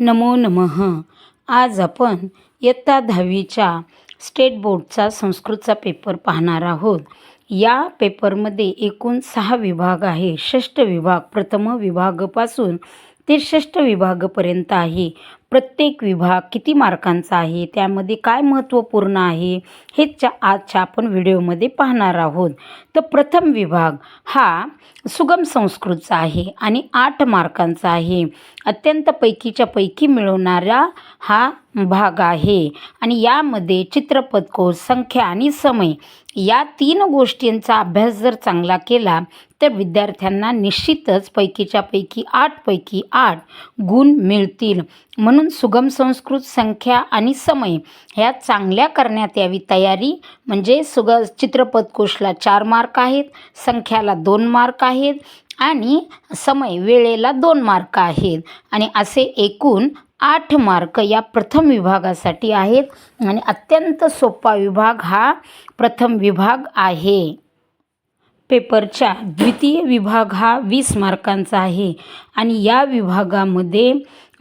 नमो नमः. आज आपण इयत्ता दहावीच्या स्टेट बोर्डचा संस्कृतचा पेपर पाहणार आहोत. या पेपरमध्ये एकूण सहा विभाग आहे. षष्ठ विभाग प्रथम विभागापासून ते षष्ठ विभागापर्यंत आहे. प्रत्येक विभाग किती मार्कांचा आहे त्यामध्ये काय महत्त्वपूर्ण आहे हे च्या आजच्या आपण व्हिडिओमध्ये पाहणार आहोत. तर प्रथम विभाग हा सुगम संस्कृतचा आहे आणि आठ मार्कांचा आहे. अत्यंत पैकीच्या पैकी मिळवणारा हा भाग आहे. आणि यामध्ये चित्रपटकोश संख्या आणि समय या तीन गोष्टींचा अभ्यास जर चांगला केला तर विद्यार्थ्यांना निश्चितच पैकीच्या पैकी आठपैकी आठ गुण मिळतील. म्हणून सुगम संस्कृत संख्या आणि समय ह्या चांगल्या करण्यात यावी तयारी म्हणजे सुग चित्रपटकोशला चार मार्क आहेत संख्याला दोन मार्क आहेत आणि समय वेळेला दोन मार्क आहेत. आणि असे एकूण आठ मार्क या प्रथम विभागासाठी आहेत आणि अत्यंत सोपा विभाग हा प्रथम विभाग आहे. पेपरच्या द्वितीय विभाग हा वीस मार्कांचा आहे आणि या विभागामध्ये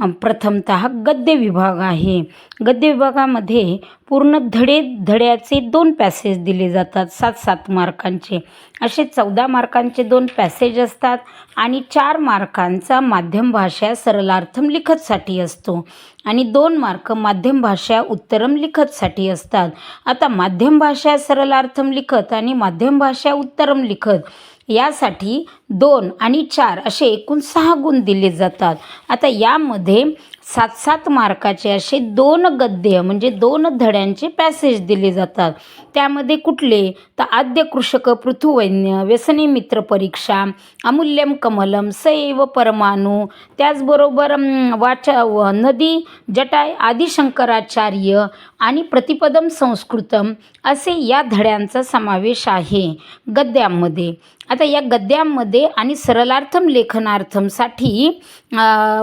प्रथमत गद्य विभाग आहे. गद्य विभागामध्ये पूर्ण धडे धड्याचे दोन पॅसेज दिले जातात सात सात मार्कांचे. असे चौदा मार्कांचे दोन पॅसेज असतात आणि चार मार्कांचा माध्यम भाषा सरलार्थम लिखतसाठी असतो. आणि दोन मार्क माध्यम भाषा उत्तरम लिखतसाठी असतात. आता माध्यम भाषा सरलार्थम लिखत आणि माध्यम भाषा उत्तरम लिखत यासाठी दोन आणि चार असे एकूण सहा गुण दिले जातात. आता यामध्ये सात सात मार्काचे असे दोन गद्य म्हणजे दोन धड्यांचे पॅसेज दिले जातात. त्यामध्ये कुठले? तर आद्य कृषक पृथुवैन्य व्यसनी मित्र परीक्षा अमूल्यम कमलम सैव परमाणू त्याचबरोबर वाचा नदी जटाय आदिशंकराचार्य आणि प्रतिपदम संस्कृतम असे या धड्यांचा समावेश आहे गद्यांमध्ये. आता या गद्यांमध्ये आणि सरलार्थम लेखनार्थमसाठी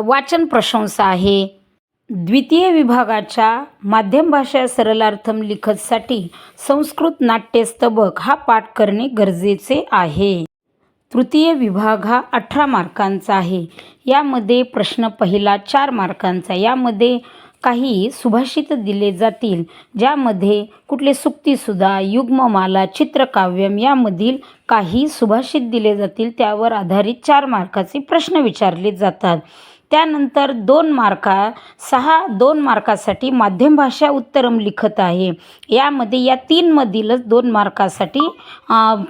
वाचन प्रशंसा आहे. द्वितीय विभागाच्या माध्यम भाषा सरलार्थम लिखतसाठी संस्कृत नाट्यस्तबक हा पाठ करणे गरजेचे आहे. तृतीय विभाग हा अठरा मार्कांचा आहे. यामध्ये प्रश्न पहिला चार मार्कांचा. यामध्ये काही सुभाषित दिले जातील ज्यामध्ये कुठले सुक्तीसुद्धा युग्ममाला चित्रकाव्यम यामधील काही सुभाषित दिले जातील त्यावर आधारित चार मार्काचे प्रश्न विचारले जातात. त्यानंतर दोन मार्का सहा दोन मार्कासाठी माध्यम भाषा उत्तरम लिखत आहे. यामध्ये या तीनमधीलच दोन मार्कासाठी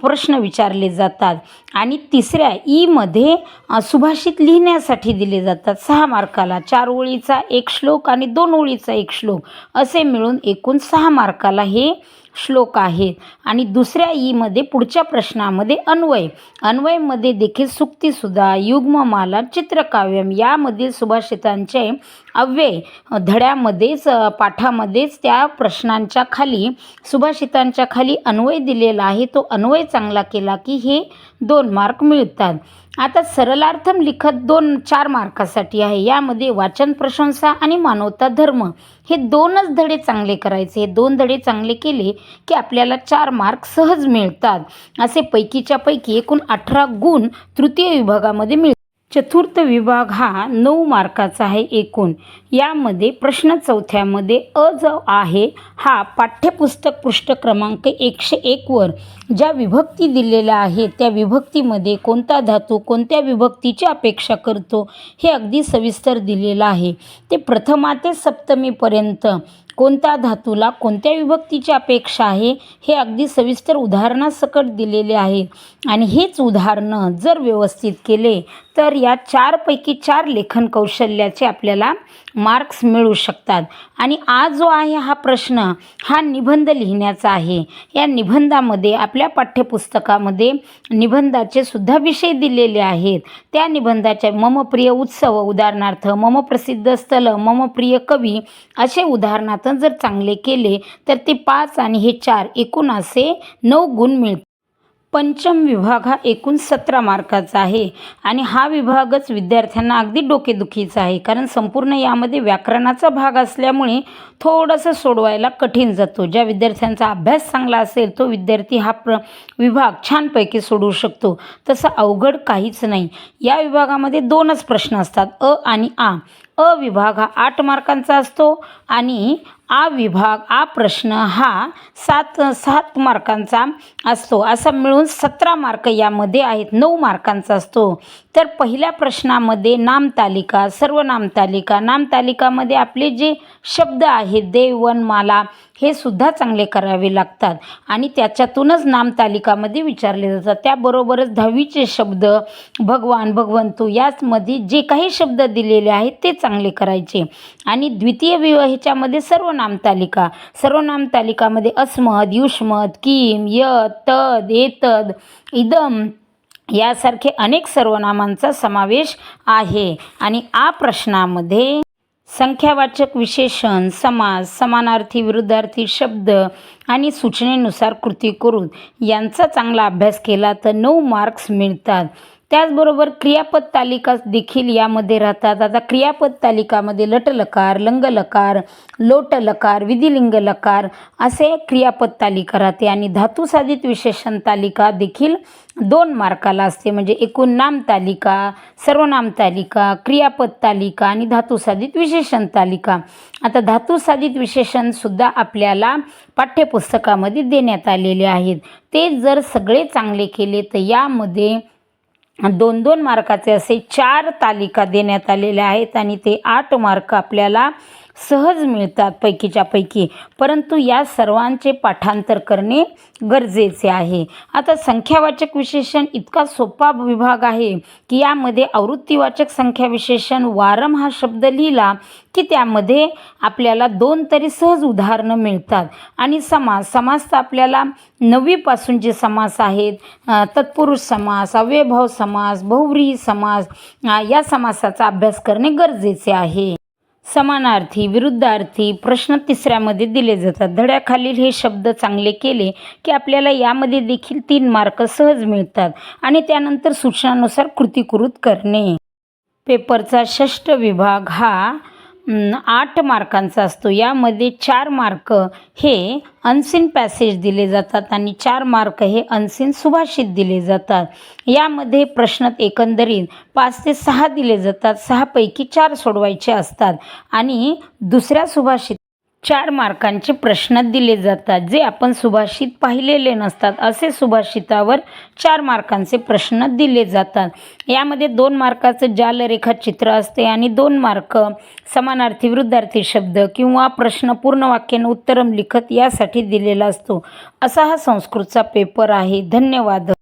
प्रश्न विचारले जातात. आणि तिसऱ्या ईमध्ये सुभाषित लिहिण्यासाठी दिले जातात. सहा मार्काला चार ओळीचा एक श्लोक आणि दोन ओळीचा एक श्लोक. असे मिळून एकूण सहा मार्काला हे श्लोक आहेत आणि दुसऱ्या ईमध्ये पुढच्या प्रश्नामध्ये अन्वय. अन्वयमध्ये देखील सुक्तीसुद्धा युग्ममाला चित्रकाव्यम यामधील सुभाषितांचे अव्यय धड्यामध्येच पाठामध्येच त्या प्रश्नांच्या खाली सुभाषितांच्या खाली अन्वय दिलेला आहे. तो अन्वय चांगला केला की हे दोन मार्क मिळतात. आता सरलार्थम लिखत दोन चार मार्कासाठी आहे. यामध्ये वाचन प्रशंसा आणि मानवता धर्म हे दोनच धडे चांगले करायचे. हे दोन धडे चांगले केले की आपल्याला चार मार्क सहज मिळतात. असे पैकीच्या पैकी एकूण अठरा गुण तृतीय विभागामध्ये मिळ चतुर्थ विभाग हा नऊ मार्काचा आहे एकूण. यामध्ये प्रश्न चौथ्यामध्ये अ जो आहे हा पाठ्यपुस्तक पृष्ठ क्रमांक एकशे एकवर ज्या विभक्ती दिलेल्या आहेत त्या विभक्तीमध्ये कोणता धातू कोणत्या विभक्तीची अपेक्षा करतो हे अगदी सविस्तर दिलेलं आहे. ते प्रथमा ते सप्तमीपर्यंत कोणत्या धातूला कोणत्या विभक्तीची अपेक्षा आहे हे अगदी सविस्तर उदाहरणासकट दिलेले आहे. आणि हेच उदाहरणं जर व्यवस्थित केले तर या चारपैकी चार लेखन कौशल्याचे आपल्याला मार्क्स मिळू शकतात. आणि आज जो आहे हा प्रश्न हा निबंध लिहिण्याचा आहे. या निबंधामध्ये आपल्या पाठ्यपुस्तकामध्ये निबंधाचे सुद्धा विषय दिलेले आहेत. त्या निबंधाच्या मम प्रिय उत्सव उदाहरणार्थ मम प्रसिद्ध स्थल मम प्रिय कवी असे उदाहरणार्थ जर चांगले केले तर ते पाच आणि हे चार एकूण असे नऊ गुण मिळतात पंचम विभाग हा एकूण सतरा मार्काचा आहे. आणि हा विभागच विद्यार्थ्यांना अगदी डोकेदुखीचा आहे. कारण संपूर्ण यामध्ये व्याकरणाचा भाग असल्यामुळे थोडंसं सोडवायला कठीण जातो. ज्या विद्यार्थ्यांचा अभ्यास चांगला असेल तो विद्यार्थी हा प्र विभाग छानपैकी सोडवू शकतो. तसं अवघड काहीच नाही. या विभागामध्ये दोनच प्रश्न असतात. अ आणि आ. अ विभाग हा आठ मार्कांचा असतो आणि आ विभाग आ प्रश्न हा सात सात मार्कांचा असतो. असा मिळून सतरा मार्क यामध्ये आहेत. नऊ मार्कांचा असतो. तर पहिल्या प्रश्नामध्ये नामतालिका सर्व नामतालिका नामतालिकामध्ये आपले जे शब्द आहेत देव हे सुद्धा चांगले करावे लागतात. आणि त्याच्यातूनच नामतालिकामध्ये विचारले जातात. त्याबरोबरच दहावीचे शब्द भगवान भगवंतू याचमध्ये जे काही शब्द दिलेले आहेत ते चांगले करायचे. आणि द्वितीय विवाह ह्याच्यामध्ये सर्व नामतालिका सर्व नामतालिकामध्ये अस्मद युष्मद किम यत तद एतद इदम यासारखे अनेक सर्वनामांचा समावेश आहे. आणि आ प्रश्नामध्ये संख्यावाचक विशेषण समास समानार्थी विरुद्धार्थी शब्द आणि सूचनेनुसार कृती करून यांचा चांगला अभ्यास केला तर नऊ मार्क्स मिळतात. त्याचबरोबर क्रियापद तालिका देखील यामध्ये राहतात. आता क्रियापद तालिकामध्ये लटलकार लंगलकार लोटलकार विधिलिंग लकार असे क्रियापद तालिका राहते. आणि धातुसाधित विशेषण तालिका देखील दोन मार्काला असते. म्हणजे एकूण नाम तालिका सर्वनाम तालिका क्रियापद तालिका आणि धातुसाधित विशेषण तालिका. आता धातुसाधित विशेषणसुद्धा आपल्याला पाठ्यपुस्तकामध्ये देण्यात आलेले आहेत. ते जर सगळे चांगले केले तर यामध्ये दोन दोन मार्काचे असे चार तालिका देण्यात आलेल्या आहेत आणि ते आठ मार्क आपल्याला सहज मिळतात पैकीच्या पैकी परंतु या सर्वांचे पाठांतर करणे गरजेचे आहे. आता संख्यावाचक विशेषण इतका सोपा विभाग आहे की यामध्ये आवृत्तीवाचक संख्या विशेषण वारम हा शब्द लिहिला की त्यामध्ये आपल्याला दोन तरी सहज उदाहरणं मिळतात. आणि समास समास तर आपल्याला नववीपासून जे समास आहेत तत्पुरुष समास अव्ययभाव समास बहुव्रीही समास या समासाचा अभ्यास करणे गरजेचे आहे. समानार्थी विरुद्धार्थी प्रश्न तिसऱ्यामध्ये दिले जातात. धड्याखालील हे शब्द चांगले केले की आपल्याला यामध्ये देखील तीन मार्क सहज मिळतात आणि त्यानंतर सूचनानुसार कृतीकृत करणे. पेपरचा षष्ठ विभाग हा आठ मार्कांचा असतो. यामध्ये चार मार्क हे अनसिन पॅसेज दिले जातात आणि चार मार्क हे अनसिन सुभाषित दिले जातात. यामध्ये प्रश्न एकंदरीत पाच ते सहा दिले जातात. सहापैकी चार सोडवायचे असतात आणि दुसऱ्या सुभाषित चार मार्कांचे प्रश्न दिले जातात. जे आपण सुभाषित पाहिलेले नसतात असे सुभाषितावर चार मार्कांचे प्रश्न दिले जातात. यामध्ये दोन मार्काचं जालरेखाचित्र असते आणि दोन मार्क समानार्थी विरुद्धार्थी शब्द किंवा प्रश्न पूर्ण वाक्यानं उत्तरम लिखत यासाठी दिलेला असतो. असा हा संस्कृतचा पेपर आहे. धन्यवाद.